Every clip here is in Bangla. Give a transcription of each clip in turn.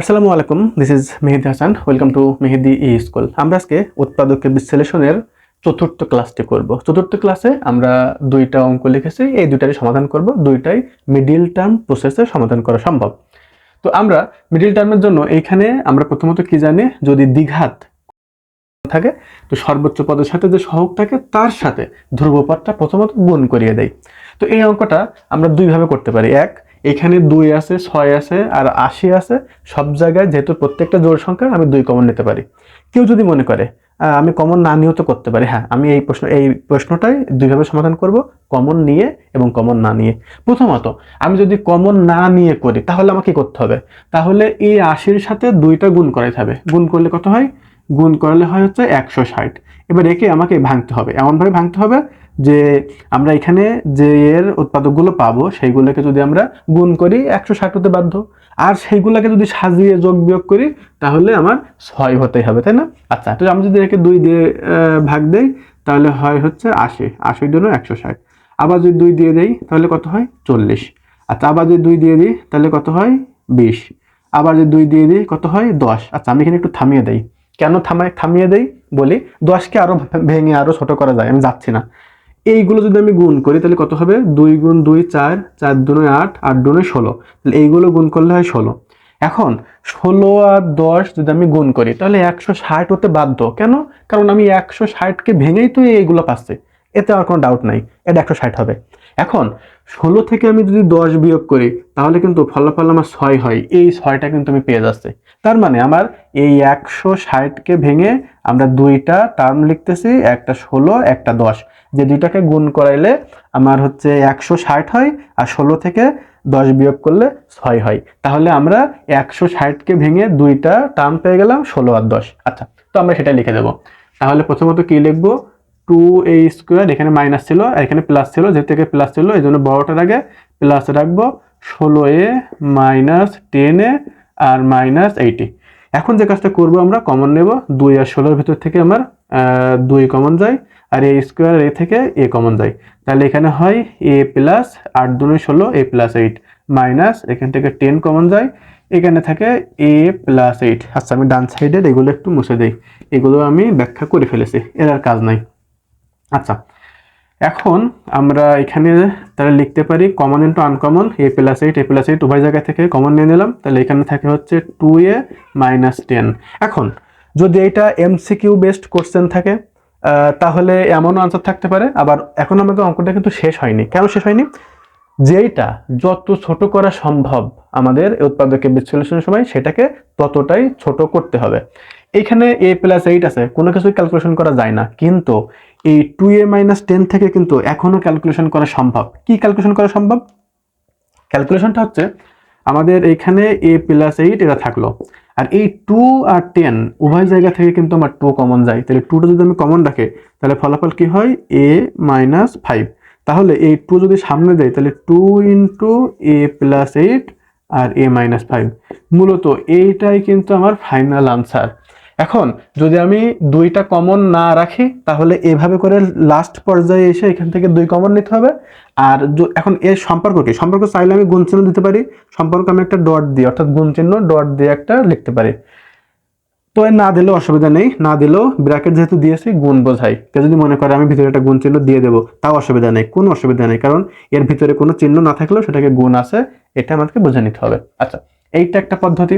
আসসালামু আলাইকুম this is Mehedi Hasan welcome to Mehedi E school. আমরা আজকে উৎপাদকের বিশ্লেষণের চতুর্থ ক্লাসটি করব। চতুর্থ ক্লাসে আমরা দুইটা অঙ্ক লিখেছি, এই দুইটারই সমাধান করব, দুইটাই মিডিল টার্ম প্রসেসে সমাধান করা সম্ভব। তো আমরা মিডিল টার্মের জন্য এইখানে আমরা প্রথমত কি জানি, যদি দ্বিঘাত থাকে, তো সর্বোচ্চ পদের সাথে যে সহগ থাকে, তার সাথে ধ্রুবপদটা প্রথমত গুণ করিয়ে দেয় তো এই অঙ্কটা আমরা দুইভাবে করতে পারি। এক এখানে দুই আছে, ছয় আছে আর আশি আছে। সব জায়গায় যেহেতু প্রত্যেকটা জোড় সংখ্যা আমি দুই কমন নিতে পারি। কেউ যদি মনে করে আমি কমন না নিয়েও তো করতে পারি। হ্যাঁ আমি এই প্রশ্ন, এই প্রশ্নটাই দুইভাবে সমাধান করব কমন নিয়ে এবং কমন না নিয়ে। প্রথমত, আমি যদি কমন না নিয়ে করি, তাহলে আমাকে করতে হবে? তাহলে এই আশির সাথে দুইটা গুণ করাইতে হবে। গুণ করলে কত হয়? গুণ করলে হয় হচ্ছে একশো ষাট। এবার একে আমাকে ভাঙতে হবে। এমনভাবে ভাঙতে হবে যে আমরা এখানে যে এর উৎপাদকগুলো পাবো, সেইগুলোকে যদি আমরা গুণ করি একশো ষাট হতে বাধ্য। আর সেইগুলোকে যদি সাজিয়ে যোগ বিয়োগ করি, তাহলে আমার ছয় হতেই হবে, তাই না? আচ্ছা তো আমি যদি একে দুই দিয়ে ভাগ দেই, তাহলে হয় হচ্ছে আশি। আশির জন্য একশো ষাট। আবার যদি দুই দিয়ে দেই, তাহলে কত হয়? চল্লিশ। আচ্ছা আবার যদি দুই দিয়ে দিই, তাহলে কত হয়? বিশ। আবার যদি দুই দিয়ে দিই, কত হয়? দশ। আচ্ছা আমি এখানে একটু থামিয়ে দেই। কেন থামায়, থামিয়ে দেই? বলি, দশকে আরও ভেঙে আরও ছোট করা যায়, আমি যাচ্ছি না। এইগুলো যদি আমি গুণ করি, তাহলে কত হবে? দুই গুণ দুই চার চার দুনে আট আট দুনে ষোলো। তাহলে এইগুলো গুণ করলে হয় ষোলো। এখন ষোলো আর দশ যদি আমি গুণ করি, তাহলে একশো ষাট হতে বাধ্য। কেন? কারণ আমি একশো ষাটকে ভেঙেই তো এইগুলো পাচ্ছি। এতে আর কোনো ডাউট নাই, এটা একশো ষাট হবে। এখন ষোলো থেকে আমি যদি দশ বিয়োগ করি, তাহলে কিন্তু ফলাফল আমার ছয় হয়। এই ছয়টা কিন্তু আমি পেয়ে যাচ্ছি। তার মানে আমার এই একশো ষাটকে ভেঙে আমরা দুইটা টার্ম লিখতেছি, একটা ষোলো, একটা দশ। যে দুইটাকে গুণ করাইলে আমার হচ্ছে একশো ষাট হয় আর ষোলো থেকে দশ বিয়োগ করলে ছয় হয়। তাহলে আমরা একশো ষাটকে ভেঙে দুইটা টার্ম পেয়ে গেলাম ষোলো আর দশ। আচ্ছা তো আমরা সেটা লিখে দেবো। তাহলে প্রথমত কি লিখব? টু এ স্কোয়ার এখানে মাইনাস ছিল এখানে প্লাস ছিল যে থেকে প্লাস ছিল, এই জন্য বড়টার আগে প্লাস রাখব, ষোলো এ মাইনাস টেন এ আর মাইনাস এইটি এখন যে কাজটা করব আমরা কমন নেব, দুই আর ষোলোর ভিতর থেকে আমার দুই কমন যায়, আর এ স্কোয়ার এ থেকে এ কমন যায়। তাহলে এখানে হয় এ প্লাস আট দুনে ষোলো এ প্লাস এইট মাইনাস এখান থেকে টেন কমন যায়, এখানে থাকে এ প্লাস এইট আচ্ছা আমি ডান সাইডের এগুলো একটু মুছে দিই, এগুলো আমি ব্যাখ্যা করে ফেলেছি, এর আর কাজ নাই। আচ্ছা এখন আমরা এখানে তাহলে লিখতে পারি common into uncommon A plus eight A plus eight উভয় জায়গা থেকে কমন নিয়ে নিলাম। তাহলে এখানে থাকে হচ্ছে টু এ মাইনাস টেন এখন, যদি এটা এমসিকিউ বেসড কোশ্চেন থাকে তাহলে এমনও আনসার থাকতে পারে। আবার এখন আমাদের অঙ্কটা কিন্তু শেষ হয়নি। কেন শেষ হয়নি? যেইটা যত ছোট করা সম্ভব আমাদের উৎপাদকের বিশ্লেষণের সময় সেটাকে ততটাই ছোট করতে হবে। এইখানে এ প্লাস এইট আছে, কোনো কিছুই ক্যালকুলেশন করা যায় না। কিন্তু এই টু এ মাইনাস টেন থেকে কিন্তু এখনও ক্যালকুলেশন করা সম্ভব। কি ক্যালকুলেশন করা সম্ভব? ক্যালকুলেশনটা হচ্ছে আমাদের এখানে এ প্লাস এইট এটা থাকল। আর এই টু আর টেন উভয় জায়গা থেকে কিন্তু আমার টু কমন যায়। তাহলে টুটা যদি আমি কমন রাখি, তাহলে ফলাফল কি হয়? এ মাইনাস ফাইভ তাহলে এই টু যদি সামনে দেয়, তাহলে two into A plus eight R A minus five মূলত এইটাই কিন্তু আমার ফাইনাল আনসার এখন যদি আমি দুইটা কমন না রাখি, তাহলে এভাবে করে লাস্ট পর্যায়ে এসে এখান থেকে দুই কমন নিতে হবে। আর এখন এর সম্পর্ক কি? সম্পর্ক চাইলে আমি গুণ চিহ্ন দিতে পারি। সম্পর্ক আমি একটা ডট দিই অর্থাৎ গুণ চিহ্ন ডট দিয়ে একটা লিখতে পারি। তো না দিলেও অসুবিধা নেই। না দিলেও ব্র্যাকেট যেহেতু দিয়েছি, গুণ বোঝাই। কেউ যদি মনে করে আমি ভিতরে একটা গুণ চিহ্ন দিয়ে দেবো, তাও অসুবিধা নেই। কোনো অসুবিধা নেই। কারণ এর ভিতরে কোনো চিহ্ন না থাকলেও সেটাকে গুণ আছে, এটা আমাদেরকে বুঝে নিতে হবে। আচ্ছা এইটা একটা পদ্ধতি।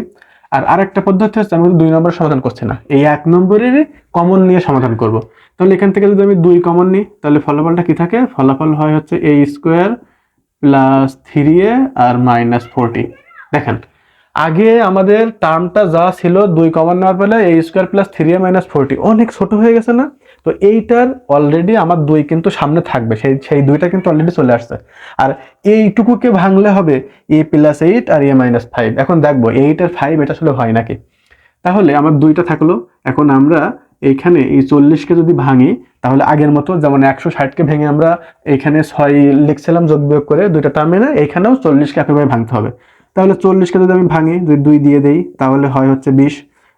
আর আরেকটা পদ্ধতি হচ্ছে আমি দুই নম্বর সমাধান করছি না। এই এক নম্বরের কমন নিয়ে সমাধান করব। তাহলে এখান থেকে যদি আমি দুই কমন নিই, তাহলে ফলাফলটা কি থাকে? ফলাফল হয় হচ্ছে A square plus three A R minus forty দেখেন, আগে আমাদের টার্মটা যা ছিল দুই কমন নেওয়ার ফলে A square plus three A minus forty অনেক ছোট হয়ে গেছে না? তো এইটার অলরেডি আমার দুই কিন্তু সামনে থাকবে। সেই সেই দুইটা কিন্তু অলরেডি চলে আসছে। আর এইটুকুকে ভাঙলে হবে এ প্লাস এইট আর এ মাইনাস ফাইভ এখন দেখব এইট আর ফাইভ এটা আসলে হয় নাকি? তাহলে আমার দুইটা থাকল। এখন আমরা এইখানে এই চল্লিশকে যদি ভাঙি, তাহলে আগের মতো যেমন একশো ষাটকে ভেঙে আমরা এখানে ছয় লিখছিলাম যোগ বিয়োগ করে দুইটা টার্মে না এখানেও চল্লিশকে একইভাবে ভাঙতে হবে। তাহলে চল্লিশকে যদি আমি ভাঙি, যদি দুই দিয়ে দেই, তাহলে হয় হচ্ছে বিশ।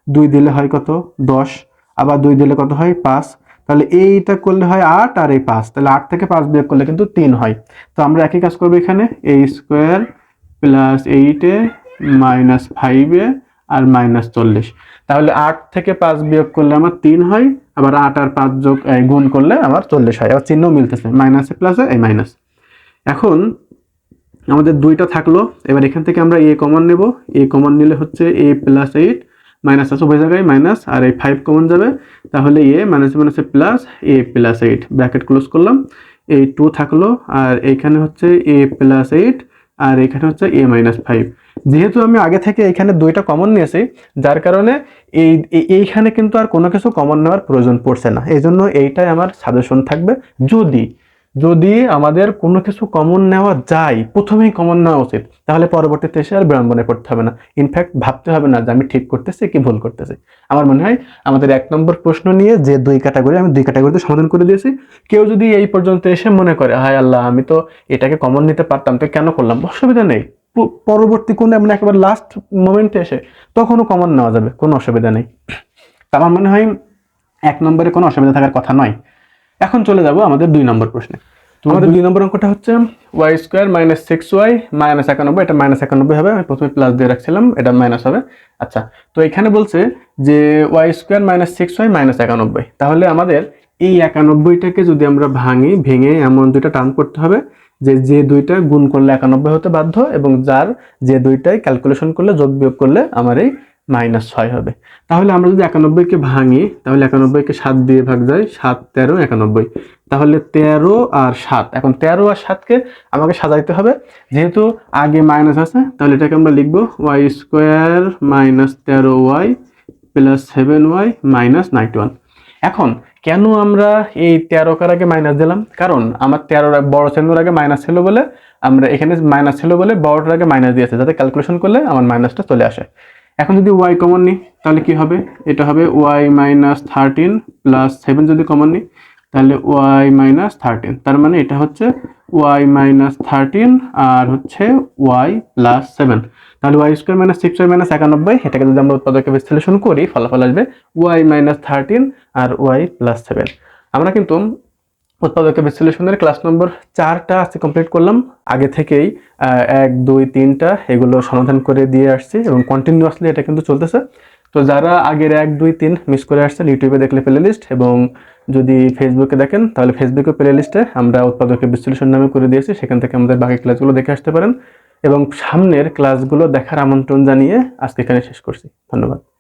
দুই দিলে হয় কত? দশ। আবার দুই দিলে কত হয়? পাঁচ। তাহলে এইটা করলে হয় আট আর এই পাঁচ, তাহলে আট থেকে পাঁচ বিয়োগ করলে কিন্তু তিন হয়। তো আমরা একই কাজ করব এখানে, এই স্কোয়ার প্লাস এইটে মাইনাস ফাইভে আর মাইনাস চল্লিশ। তাহলে আট থেকে পাঁচ বিয়োগ করলে আমার তিন হয়, আবার আট আর পাঁচ যোগ গুণ করলে আমার চল্লিশ হয়, আবার চিহ্ন মিলতেছে মাইনাসে প্লাসে এই মাইনাস এখন আমাদের দুইটা থাকল, এবার এখান থেকে আমরা এ কমন নেব এ কমন নিলে হচ্ছে এ প্লাস এইট মাইনাস আছে উভয় জায়গায় মাইনাস আর এই ফাইভ কমন যাবে। তাহলে এ মাইনাস মাইনাসে plus A plus eight bracket close করলাম। এই টু থাকল, আর এইখানে হচ্ছে এ প্লাস এইট আর এখানে হচ্ছে এ মাইনাস ফাইভ যেহেতু আমি আগে থেকে এখানে দুইটা কমন নিয়েছি, যার কারণে এই, এই- এইখানে কিন্তু আর কোনো কিছু কমন নেওয়ার প্রয়োজন পড়ছে না। এই জন্য এইটাই আমার সাজেশন থাকবে। যদি যদি আমাদের কোনো কিছু কমন নেওয়া যায়, প্রথমেই কমন নেওয়া উচিত। তাহলে পরবর্তীতে এসে আর বিড়ম্বনে পড়তে হবে না। ইনফ্যাক্ট ভাবতে হবে না যে আমি ঠিক করতেছি কি ভুল করতেছি। আমার মনে হয় আমাদের এক নম্বর প্রশ্ন নিয়ে যে দুই ক্যাটাগরি আমি দুই ক্যাটাগরিতে সমাধান করে দিয়েছি। কেউ যদি এই পর্যন্ত এসে মনে করে, হায় আল্লাহ, আমি তো এটাকে কমন নিতে পারতাম, তো কেন করলাম? অসুবিধা নেই। পরবর্তী কোনো মানে একেবারে লাস্ট মোমেন্টে এসে তখনও কমন নেওয়া যাবে, কোনো অসুবিধা নেই। আমার মনে হয় এক নম্বরে কোনো অসুবিধা থাকার কথা নয়। এখন চলে যাব আমাদের দুই নম্বর প্রশ্নে। আমাদের দুই নম্বর অঙ্কটা হচ্ছে Y square minus six Y minus একানব্বই এটা মাইনাস একানব্বই হবে আমি প্রথমে প্লাস দিয়ে রাখছিলাম এটা মাইনাস হবে। আচ্ছা তো এখানে বলছে যে Y square minus six Y minus একানব্বই তাহলে আমাদের এই একানব্বইটাকে যদি আমরা ভাঙি ভেঙে এমন দুইটা টার্ম করতে হবে যে যে দুইটা গুণ করলে একানব্বই হতে বাধ্য এবং যার যে দুইটাই ক্যালকুলেশন করলে যোগ বিয়োগ করলে আমার এই মাইনাস ছয় হবে। তাহলে আমরা যদি একানব্বইকে ভাঙি, তাহলে একানব্বইকে সাত দিয়ে ভাগ যায়, সাত, তেরো, একানব্বই। তাহলে তেরো আর সাত। এখন তেরো আর সাতকে আমাকে সাজাইতে হবে। যেহেতু আগে মাইনাস আছে, তাহলে এটাকে আমরা লিখব ওয়াই স্কোয়ার মাইনাস তেরো Y plus seven Y minus ninety one. এখন কেন আমরা এই তেরোকার আগে মাইনাস দিলাম? কারণ আমার তেরোর বড় চিহ্নর আগে মাইনাস ছিল বলে আমরা এখানে মাইনাস ছিল বলে বড়টার আগে মাইনাস দিয়েছে। যাতে ক্যালকুলেশন করলে আমার মাইনাসটা চলে আসে। এখন যদি ওয়াই কমন নিই, তাহলে কি হবে? এটা হবে Y minus thirteen plus seven যদি কমন নিই, তাহলে ওয়াই মাইনাস থার্টিন তার মানে এটা হচ্ছে ওয়াই মাইনাস থার্টিন আর হচ্ছে ওয়াই প্লাস সেভেন তাহলে Y square minus six Y minus একানব্বই, এটাকে যদি আমরা উৎপাদকে বিশ্লেষণ করি, ফলাফল আসবে ওয়াই মাইনাস থার্টিন আর ওয়াই প্লাস সেভেন আমরা কিন্তু উৎপাদকে বিশ্লেষণের ক্লাস নম্বর চারটা আজকে কমপ্লিট করলাম। আগে থেকেই এক, দুই, তিনটা এগুলো সমাধান করে দিয়ে আসছি এবং কন্টিনিউয়াসলি এটা কিন্তু চলতেছে। তো যারা আগের এক, দুই, তিন মিস করে আসছেন ইউটিউবে দেখলে প্লে লিস্ট এবং যদি ফেসবুকে দেখেন, তাহলে ফেসবুকে প্লে লিস্টে আমরা উৎপাদকের বিশ্লেষণ নামে করে দিয়েছি। সেখান থেকে আমাদের বাকি ক্লাসগুলো দেখে আসতে পারেন। এবং সামনের ক্লাসগুলো দেখার আমন্ত্রণ জানিয়ে আজকে এখানে শেষ করছি। ধন্যবাদ।